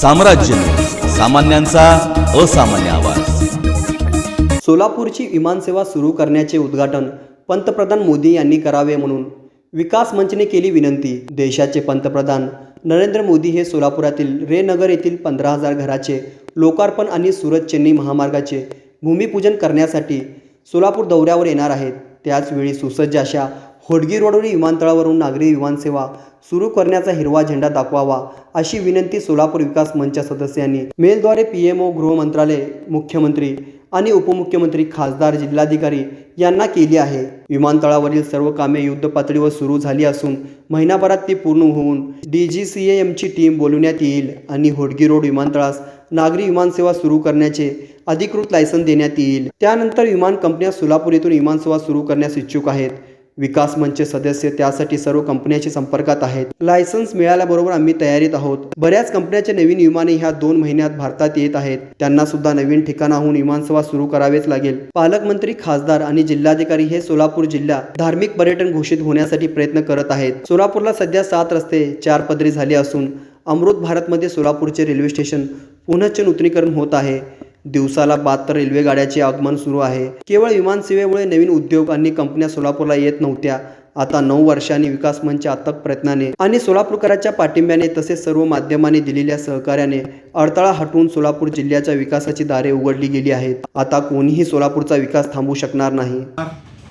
साम्राज्य. सामान्यांचा असामान्य आवाज. सोलापूरची विमानसेवा सुरू करण्याचे उद्घाटन पंतप्रधान मोदी यांनी करावे म्हणून विकास मंचने केली विनंती. देशाचे पंतप्रधान नरेंद्र मोदी हे सोलापुरातील रेनगर येथील पंधरा हजार घराचे लोकार्पण आणि सुरत चेन्नई महामार्गाचे भूमिपूजन करण्यासाठी सोलापूर दौऱ्यावर येणार आहेत. त्याचवेळी सुसज्ज अशा होडगी रोडवरील विमानतळावरून नागरी विमानसेवा सुरू करण्याचा हिरवा झेंडा दाखवावा अशी विनंती सोलापूर विकास मंच सदस्यांनी मेलद्वारे पी एम ओ गृह मंत्रालय मुख्यमंत्री आणि उपमुख्यमंत्री खासदार जिल्हाधिकारी यांना केली आहे. विमानतळावरील सर्व कामे युद्ध पातळीवर सुरू झाली असून महिनाभरात ती पूर्ण होऊन डी जी सी एमची टीम बोलवण्यात येईल आणि होडगी रोड विमानतळास नागरी विमानसेवा सुरू करण्याचे अधिकृत लायसन देण्यात येईल. त्यानंतर विमान कंपन्या सोलापूर येथून विमानसेवा सुरू करण्यास इच्छुक आहेत. विकास मंच सदस्य त्यासाठी सर्व कंपन्यांशी संपर्कात आहेत. लायसन्स मिळाल्याबरोबर आम्ही तयारीत आहोत. बऱ्याच कंपन्याचे नवीन विमाने ह्या दोन महिन्यात भारतात येत आहेत. त्यांना सुद्धा नवीन ठिकाणाहून विमानसेवा सुरू करावेच लागेल. पालकमंत्री खासदार आणि जिल्हाधिकारी हे सोलापूर जिल्हा धार्मिक पर्यटन घोषित होण्यासाठी प्रयत्न करत आहेत. सोलापूरला सध्या सात रस्ते चार पदरी झाले असून अमृत भारतमध्ये सोलापूरचे रेल्वे स्टेशन पुनश्च नूतनीकरण होत आहे. दिवसाला बहात्तर रेल्वे गाड्याचे आगमन सुरू आहे. केवळ विमानसेवेमुळे नवीन उद्योग आणि कंपन्या सोलापूरला येत नव्हत्या. आता नऊ वर्षांनी विकास मंच अथक प्रयत्नाने आणि सोलापूरकरांच्या पाठिंब्याने तसेच सर्व माध्यमांनी दिलेल्या सहकार्याने अडथळा हटवून सोलापूर जिल्ह्याच्या विकासाची दारे उघडली गेली आहेत. आता कोणीही सोलापूरचा विकास थांबवू शकणार नाही.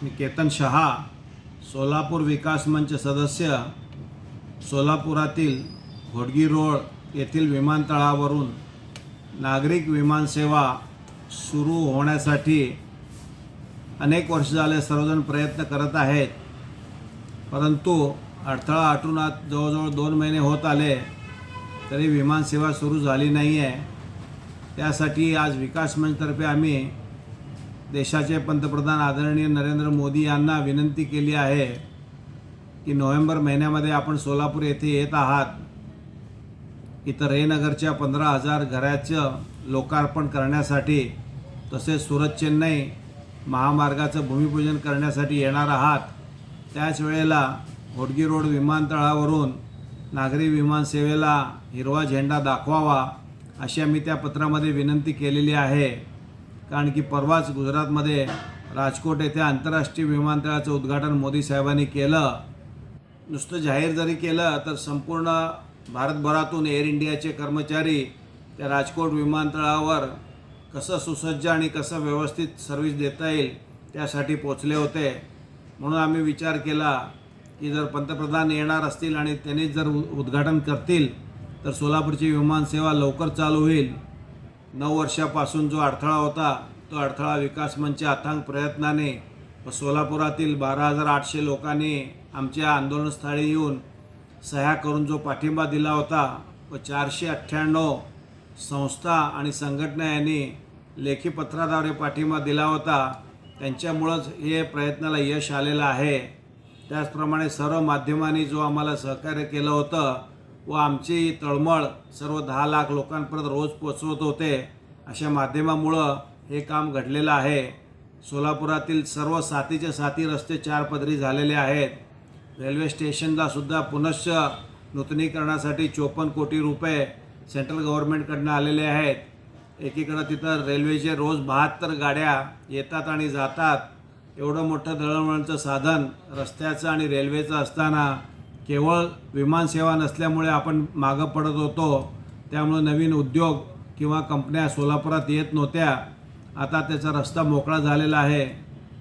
मी केतन शहा सोलापूर विकास मंच सदस्य सोलापुरातील घोडगी रोड येथील विमानतळावरून नागरिक विमानसेवा सुरू होण्यासाठी अनेक वर्ष झाले सर्वजण प्रयत्न करत आहेत. परंतु अडथळा आटून आज जवळजवळ दोन महिने होत आले तरी विमानसेवा सुरू झाली नाही आहे त्यासाठी आज विकास मंचतर्फे आम्ही देशाचे पंतप्रधान आदरणीय नरेंद्र मोदी यांना विनंती केली आहे की नोव्हेंबर महिन्यामध्ये आपण सोलापूर येथे येत आहात. इथं रेनगरच्या पंधरा हजार घराचं लोकार्पण करण्यासाठी तसेच सुरत चेन्नई महामार्गाचं भूमिपूजन करण्यासाठी येणार आहात. त्याच वेळेला होडगी रोड विमानतळावरून नागरी विमानसेवेला हिरवा झेंडा दाखवावा अशी आम्ही त्या पत्रामध्ये विनंती केलेली आहे. कारण की परवाच गुजरातमध्ये राजकोट येथे आंतरराष्ट्रीय विमानतळाचं उद्घाटन मोदी साहेबांनी केलं. नुसतं जाहीर जरी केलं तर संपूर्ण भारतभरातून एअर इंडियाचे कर्मचारी त्या राजकोट विमानतळावर कसं सुसज्ज आणि कसं व्यवस्थित सर्व्हिस देता येईल त्यासाठी पोचले होते. म्हणून आम्ही विचार केला की जर पंतप्रधान येणार असतील आणि त्यांनी जर उ- उद्घाटन करतील तर सोलापूरची विमानसेवा लवकर चालू होईल. नऊ वर्षापासून जो अडथळा होता तो अडथळा विकास मंच अथांग प्रयत्नाने व सोलापुरातील बारा हजार आठशे लोकांनी आमच्या आंदोलनस्थळी येऊन सह्या करून जो पाठिंबा दिला होता व चारशे अठ्ठ्याण्णव संस्था आणि संघटना यांनी लेखी पत्राद्वारे पाठिंबा दिला होता. त्यांच्यामुळंच हे प्रयत्नाला यश आलेलं आहे. त्याचप्रमाणे सर्व माध्यमांनी जो आम्हाला सहकार्य केलं होतं व आमची तळमळ सर्व दहा लाख लोकांपर्यंत रोज पोचवत होते अशा माध्यमामुळं हे काम घडलेलं आहे. सोलापुरातील सर्व साथीचे साथी रस्ते चार पदरी झालेले आहेत. रेल्वे स्टेशनला सुद्धा पुनश्च नूतनीकरणासाठी चोपन्न कोटी रुपये सेंट्रल गव्हर्नमेंटकडनं आलेले आहेत. एकीकडं तिथं रेल्वेचे रोज बहात्तर गाड्या येतात आणि जातात. एवढं मोठं दळणवळणचं साधन रस्त्याचं आणि रेल्वेचं असताना केवळ विमानसेवा नसल्यामुळे आपण मागं पडत होतो. त्यामुळं नवीन उद्योग किंवा कंपन्या सोलापुरात येत नव्हत्या. आता त्याचा रस्ता मोकळा झालेला आहे.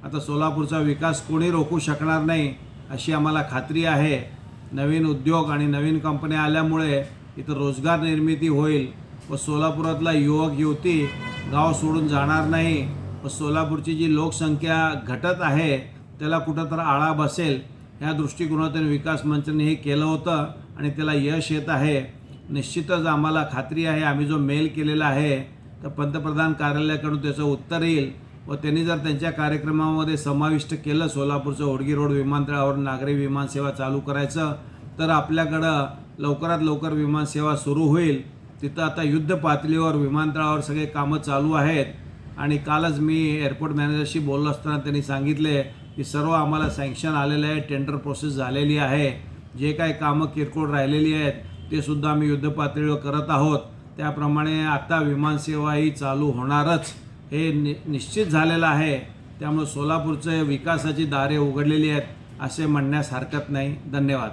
आता सोलापूरचा विकास कोणी रोखू शकणार नाही? अशी आम्हाला खात्री आहे. नवीन उद्योग आणि नवीन कंपन्या आल्यामुळे इथं रोजगार निर्मिती होईल व सोलापुरातला युवक युवती गाव सोडून जाणार नाही. व सोलापूरची जी लोकसंख्या घटत आहे त्याला कुठं तर आळा बसेल ह्या दृष्टिकोनातून विकास मंचाने हे केलं होतं आणि त्याला यश येत आहे. निश्चितच आम्हाला खात्री आहे आम्ही जो मेल केलेला आहे तर पंतप्रधान कार्यालयाकडून त्याचं उत्तर येईल. व त्यांनी जर त्यांच्या कार्यक्रमामध्ये समाविष्ट केलं सोलापूरचं होडगी रोड विमानतळावर नागरी विमानसेवा चालू करायचं तर आपल्याकडं लवकरात लवकर विमानसेवा सुरू होईल. तिथं आता युद्ध पातळीवर विमानतळावर सगळे कामं चालू आहेत. आणि कालच मी एअरपोर्ट मॅनेजरशी बोललो असताना त्यांनी सांगितले की सर्व आम्हाला सँक्शन आलेलं आहे टेंडर प्रोसेस झालेली आहे. जे काही कामं किरकोळ राहिलेली आहेत ते सुद्धा आम्ही युद्ध पातळीवर करत आहोत. त्याप्रमाणे आता विमानसेवाही चालू होणारच. हे नि निश्चित झालेलं आहे. त्यामुळे सोलापूरचे विकासाची दारे उघडलेली आहेत असे म्हणण्यास हरकत नाही. धन्यवाद.